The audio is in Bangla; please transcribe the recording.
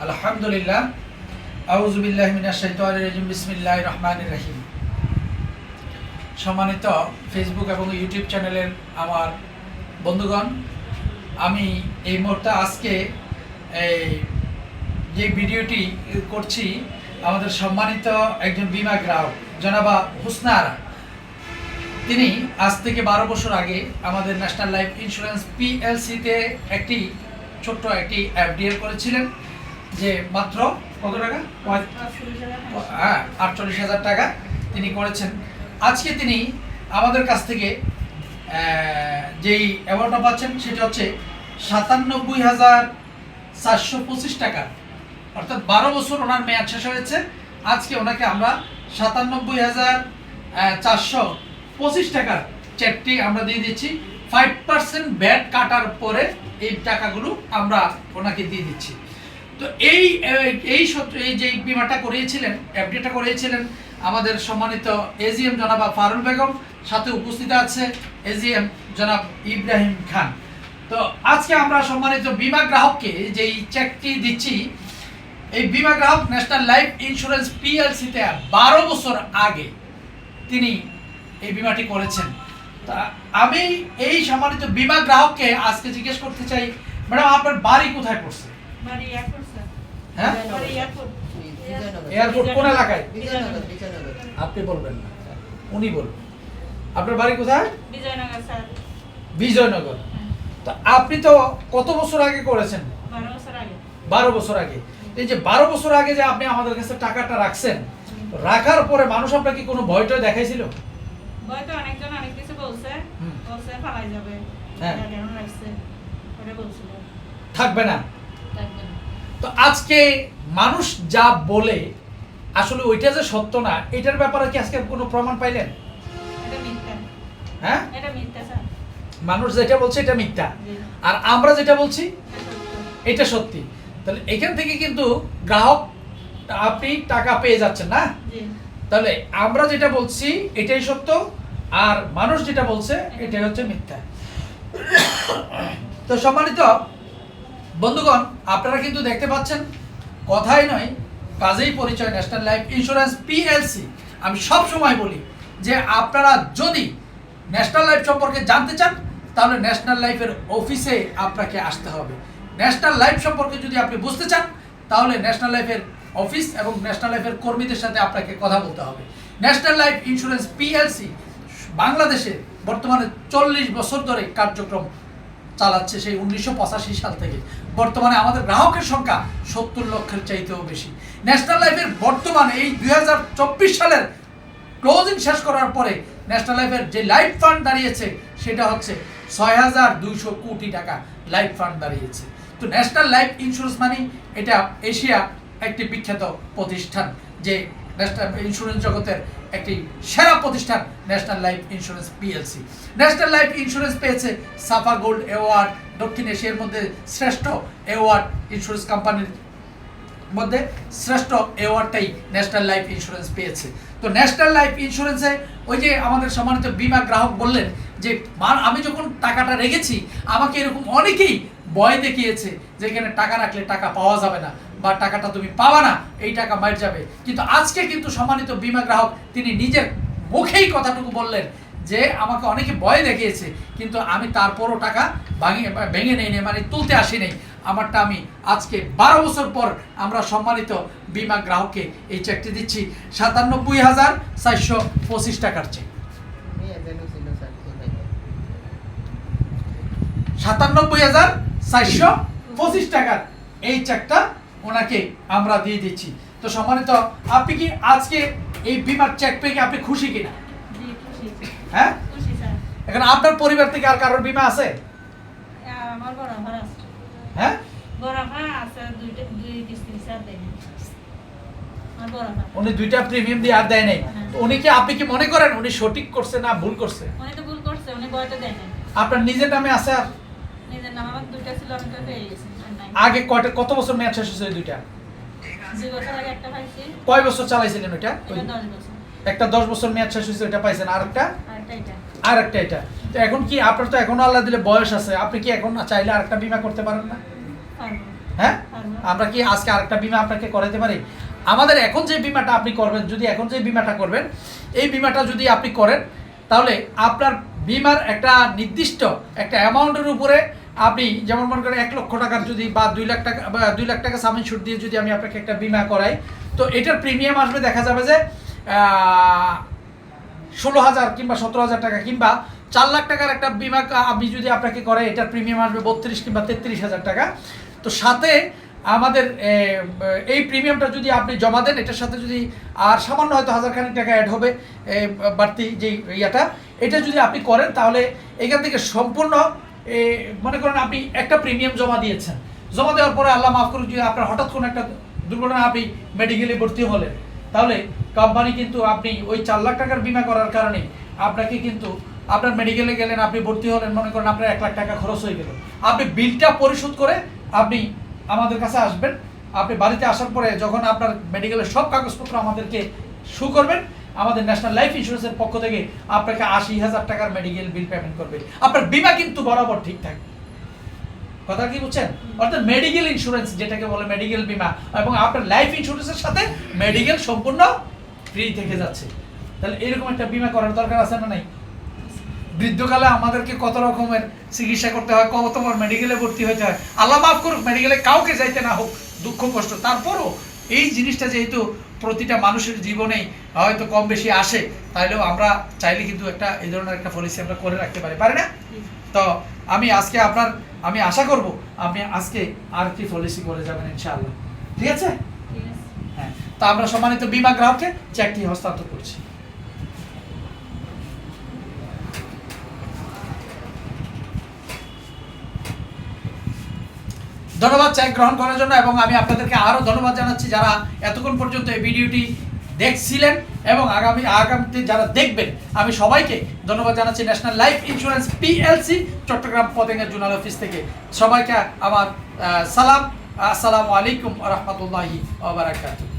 আলহামদুলিল্লাহ রাজিম বিসমিল্লাহির রহমানির রহিম। সম্মানিত ফেসবুক এবং ইউটিউব চ্যানেলের আমার বন্ধুগণ আমি এই মুহূর্তে আজকে এই যে ভিডিওটি করছি আমাদের সম্মানিত একজন বিমা গ্রাহক জনাবা হুসনারা তিনি আজ থেকে বারো বছর আগে আমাদের ন্যাশনাল লাইফ ইন্স্যুরেন্স পিএলসিতে একটি ছোট্ট একটি এফডিএল করেছিলেন, যে মাত্র কত টাকা? হ্যাঁ আটচল্লিশ হাজার টাকা তিনি করেছেন। আজকে তিনি আমাদের কাছ থেকে যেই অ্যাওয়ার্ডটা পাচ্ছেন, সেটা হচ্ছে সাতানব্বই হাজার চারশো পঁচিশ টাকা। অর্থাৎ বারো বছর ওনার মেয়াদ শেষ হয়েছে। আজকে ওনাকে আমরা সাতানব্বই হাজার চারশো পঁচিশ টাকার চেকটি আমরা দিয়ে দিচ্ছি। ফাইভ পার্সেন্ট ব্যাট কাটার পরে এই টাকাগুলো আমরা ওনাকে দিয়ে দিচ্ছি। তো এই এই এই যে বিমাটা করিয়েছিলেন এফডিটা করিয়েছিলেন আমাদের সম্মানিত এজিএম জনাব ফারুল বেগম, সাথে উপস্থিত আছে এজিএম জনাব ইব্রাহিম খান। তো আজকে আমরা সম্মানিত বিমা গ্রাহককে যেই চেকটি দিচ্ছি, এই বিমা গ্রাহক ন্যাশনাল লাইফ ইন্স্যুরেন্স পিএলসিতে বারো বছর আগে তিনি এই বিমাটি করেছেন। তা আমি এই সম্মানিত বিমা গ্রাহককে আজকে জিজ্ঞেস করতে চাই ম্যাডাম আপনার বাড়ি কোথায় পড়ছে? বাড়ি এয়ারপোর্ট হ্যাঁ? বাড়ি এয়ারপোর্ট। এয়ারপোর্ট কোন এলাকায়? বিজয়নগর আপনি বলবেন না। উনি বলবেন আপনার বাড়ি কোথায়? বিজয়নগর স্যার। বিজয়নগর। তো আপনি তো কত বছর আগে করেছেন? বারো বছর আগে। বারো বছর আগে। এই যে বারো বছর আগে যে আপনি আমাদের কাছে টাকাটা রাখছেন রাখার পরে মানুষ আপনাকে কোনো ভয়টা দেখাইছিল? হয়তো অনেকজন অনেক বলছে বলছে ফালাই যাবে। হ্যাঁ। ওটা বলছিল। থাকবে না। তো আজকে মানুষ যা বলে আসলে ওইটা যে সত্য না এটার ব্যাপারে কি আজকে কোনো প্রমাণ পাইলেন? হ্যাঁ? মানুষ যেটা বলছে এটা মিথ্যা। আর আমরা যেটা বলছি এটা সত্যি। তাহলে এখান থেকে কিন্তু গ্রাহক আপনি টাকা পেয়ে যাচ্ছেন না? তাহলে আমরা যেটা বলছি এটাই সত্য। আর মানুষ যেটা বলছে, এটাই হচ্ছে মিথ্যা। তো সম্মানিত বন্ধুগণ, আপনারা কিন্তু দেখতে পাচ্ছেন, কথাই নয়, কাজেই পরিচয় ন্যাশনাল লাইফ ইন্স্যুরেন্স পিএলসি আমি সব সময় বলি যে আপনারা যদি ন্যাশনাল লাইফ সম্পর্কে জানতে চান, তাহলে ন্যাশনাল লাইফের অফিসে আপনাকে আসতে হবে। ন্যাশনাল লাইফ সম্পর্কে যদি আপনি বুঝতে চান, তাহলে ন্যাশনাল লাইফের অফিস এবং ন্যাশনাল লাইফের কর্মীদের সাথে আপনাকে কথা বলতে হবে। ন্যাশনাল লাইফ ইন্স্যুরেন্স পিএলসি বাংলাদেশে বর্তমানে চল্লিশ বছর ধরে কার্যক্রম চালাচ্ছে সেই উনিশশো পঁচাশি সাল থেকে। বর্তমানে আমাদের গ্রাহকের সংখ্যা সত্তর লক্ষের চাইতেও বেশি। ন্যাশনাল লাইফের বর্তমানে এই দুই হাজার চব্বিশ সালের ক্লোজিং শেষ করার পরে ন্যাশনাল লাইফের যে লাইফ ফান্ড দাঁড়িয়েছে, সেটা হচ্ছে ছয় হাজার দুইশো কোটি টাকা লাইফ ফান্ড দাঁড়িয়েছে। তো ন্যাশনাল লাইফ ইন্স্যুরেন্স মানে এটা এশিয়া একটি বিখ্যাত প্রতিষ্ঠান, যে ন্যাশনাল ইন্স্যুরেন্স জগতের একটি সেরা প্রতিষ্ঠান national life insurance PLC national life insurance পেয়েছে সাফা গোল্ড অ্যাওয়ার্ড দক্ষিণ এশিয়ার মধ্যে শ্রেষ্ঠ অ্যাওয়ার্ড ইন্স্যুরেন্স কোম্পানির মধ্যে শ্রেষ্ঠ অ্যাওয়ার্ডটাই ন্যাশনাল লাইফ ইন্স্যুরেন্স পেয়েছে। তো ন্যাশনাল লাইফ ইন্স্যুরেন্সে ওই যে আমাদের সম্মানিত বিমা গ্রাহক বললেন যে আমি যখন টাকাটা রেখেছি, আমাকে এরকম অনেকেই ভয় দেখিয়েছে যে, এখানে টাকা রাখলে টাকা পাওয়া যাবে না। বা টাকাটা তুমি পাবা না, এই টাকা মার যাবে। কিন্তু আজকে কিন্তু সম্মানিত বিমা গ্রাহক, তিনি নিজের মুখেই কথাটুকু বললেন যে, আমাকে অনেকে ভয় দেখিয়েছে, কিন্তু আমি তারপরও টাকা ভাঙে, ভেঙে নেই মানে তুলতে আসি নাই। আমারটা আমি আজকে বারো বছর পর আমরা সম্মানিত বিমা গ্রাহককে এই চেকটি দিচ্ছি। সাতানব্বই হাজার চারশো পঁচিশ টাকার চেক সাতানব্বই হাজার চারশো পঁচিশ টাকার এই চেকটা ওনাকে আমরা দিয়ে দিচ্ছি। তো সম্মানিত আপনি কি আজকে এই বিমার চেক পেয়ে কি আপনি খুশি কিনা? হ্যাঁ? এখন আপনার পরিবার থেকে আর কারোর বিমা আছে? হ্যাঁ? দুইটা উনি প্রিমিয়াম দিয়ে আর দেয় নাই। উনি কি আপনি কি মনে করেন উনি সঠিক করছে না ভুল করছে? উনি তো ভুল করছে উনি বয়টা দেয় না আপনার নিজের নামে আছে আর? নিজের নাম আমার দুইটা ছিল আমি তো পেয়ে গেছি। আর নাই। আগে কয়টা কত বছর মেয়াদ শেষ হয়েছে দুইটা? একটা কয় বছর চালাইছিলেন ওইটা একটা দশ বছর মেয়াদ শেষ হয়েছে ওইটা পাইছেন। আর একটা? আর একটা এটা। আর একটা তো এখন কি আপনার তো এখনও আল্লাহ দিলে বয়স আছে। আপনি কি এখন চাইলে আরেকটা বিমা করতে পারেন না? হ্যাঁ? আমরা কি আজকে আরেকটা বিমা আপনাকে করাতে পারি? আমাদের এখন যে বিমাটা আপনি করবেন যদি এখন যে বিমাটা করবেন এই বিমাটা যদি আপনি করেন তাহলে আপনার বিমার একটা নির্দিষ্ট একটা অ্যামাউন্টের উপরে আপনি যেমন মনে করেন এক লক্ষ টাকার যদি বা দুই লাখ টাকা, বা দুই লাখ টাকা সামিন সুদ দিয়ে যদি আমি আপনাকে একটা বিমা করাই, তো এটার প্রিমিয়াম আসবে দেখা যাবে যে ষোলো হাজার কিংবা সতেরো হাজার টাকা কিংবা চার লাখ টাকার একটা বিমা আমি যদি আপনাকে করে, এটার প্রিমিয়াম আসবে বত্রিশ কিংবা তেত্রিশ হাজার টাকা। তো সাথে আমাদের এই প্রিমিয়ামটা যদি আপনি জমা দেন, এটার সাথে যদি আর সামান্য হয়তো হাজার খানিক টাকা অ্যাড হবে বাড়তি যে ইয়েটা, এটা যদি আপনি করেন, তাহলে এখান থেকে সম্পূর্ণ মনে করেন আপনি একটা প্রিমিয়াম জমা দিয়েছেন। জমা দেওয়ার পরে আল্লাহ মাফ করুন যদি আপনার হঠাৎ কোনো একটা দুর্ঘটনা আপনি মেডিকেলে ভর্তি হলেন, তাহলে কোম্পানি কিন্তু আপনি ওই চার লাখ টাকার বিমা করার কারণে আপনাকে কিন্তু আপনার মেডিকেলে গেলেন, আপনি ভর্তি হলেন, মনে করেন আপনার এক লাখ টাকা খরচ হয়ে গেল। আপনি বিলটা পরিশোধ করে আপনি আমাদের কাছে আসবেন। আপনি বাড়িতে আসার পরে যখন আপনার মেডিকেলের সব কাগজপত্র আমাদেরকে শু করবেন আমাদের ন্যাশনাল লাইফ ইন্স্যুরেন্সের পক্ষ থেকে আপনাকে আশি হাজার টাকার মেডিকেল বিল পেমেন্ট করবে। আপনার বিমা কিন্তু বরাবর ঠিক থাকবে কথা কি বুঝছেন? অর্থাৎ মেডিকেল ইন্স্যুরেন্স যেটাকে বলে মেডিকেল বিমা এবং আপনার লাইফ ইন্স্যুরেন্সের সাথে মেডিকেল সম্পূর্ণ ফ্রি থেকে যাচ্ছে। তাহলে এরকম একটা বিমা করার দরকার আছে না নাই? বৃদ্ধকালে আমাদেরকে কত রকমের চিকিৎসা করতে হয় কতবার মেডিকেলে ভর্তি হতে হয়। আল্লাহ মাফ করুক মেডিকেলে কাউকে যাইতে না হোক দুঃখ কষ্ট। তারপরও এই জিনিসটা যেহেতু প্রতিটা মানুষের জীবনেই হয়তো কম বেশি আসে তাইলেও আমরা চাইলে কিন্তু একটা এই ধরনের একটা পলিসি আমরা করে রাখতে পারি পারি না? তো আমি আজকে আপনার আমি আশা করব আপনি আজকে আর কি পলিসি করে যাবেন ইনশাআল্লাহ। ঠিক আছে? ঠিক আছে। হ্যাঁ তো আমরা সম্মানিত বিমা গ্রাহককে চেকটি হস্তান্তর করছি। ধন্যবাদ চাই গ্রহণ করার জন্য এবং আমি আপনাদেরকে আরও ধন্যবাদ জানাচ্ছি যারা এতক্ষণ পর্যন্ত এই ভিডিওটি দেখছিলেন এবং আগামী আগামীতে যারা দেখবেন, আমি সবাইকে ধন্যবাদ জানাচ্ছি national life insurance PLC Chattogram Patenga zonal office থেকে। সবাইকে আমার সালাম, আসসালামু আলাইকুম রহমতুল্লাহি ওবরাকাতুহ